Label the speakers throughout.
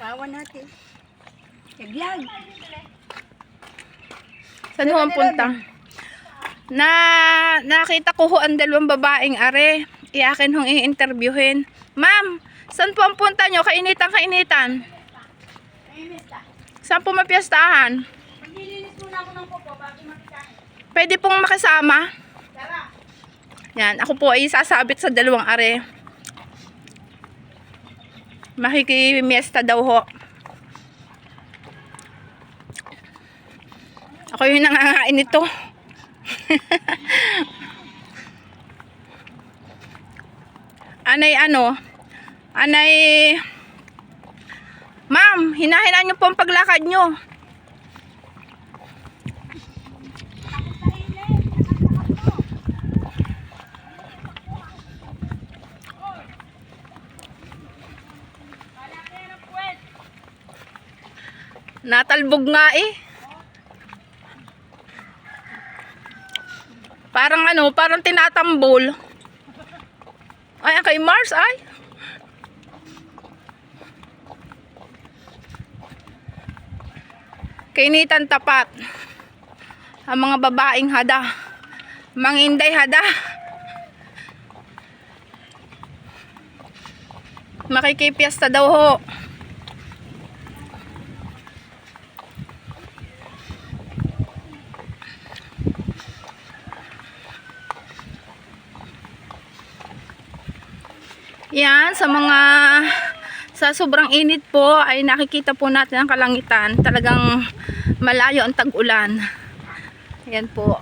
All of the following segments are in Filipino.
Speaker 1: Asawa natin. Yaglag.
Speaker 2: Saan ho ang punta? Na nakita ko ho ang dalawang babaeng are. Iyakin hong i-interviewin. Ma'am, saan po ang punta nyo? Kainitan, kainitan. Saan po mapiyastahan?
Speaker 1: Maglilinis muna ako ng popo bago makikain.
Speaker 2: Pwede pong makasama.
Speaker 1: Tara.
Speaker 2: Yan, ako po ay sasabit sa dalawang are. Makikimiesta daw ho. Ako yung nangangain nito. Anay ano? Anay... Ma'am, hinahinaan niyo po ang paglakad niyo. Natalbog nga eh. Parang ano, parang tinatambol. Ay, kay Mars ay. Kainitan tapat. Ang mga babaeng hada. Manginday hada. Makikipiesta daw ho. Yan, sa mga sa sobrang init po ay nakikita po natin ang kalangitan. Talagang malayo ang tag-ulan. Yan po.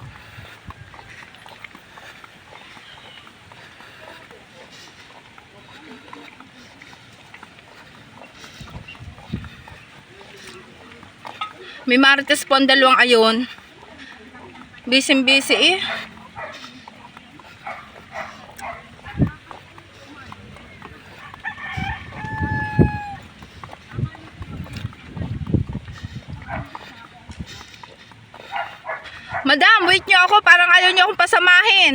Speaker 2: May marites po ang dalawang ayon. Busy-busy eh. Madam, wait nyo ako. Parang ayaw nyo akong pasamahin.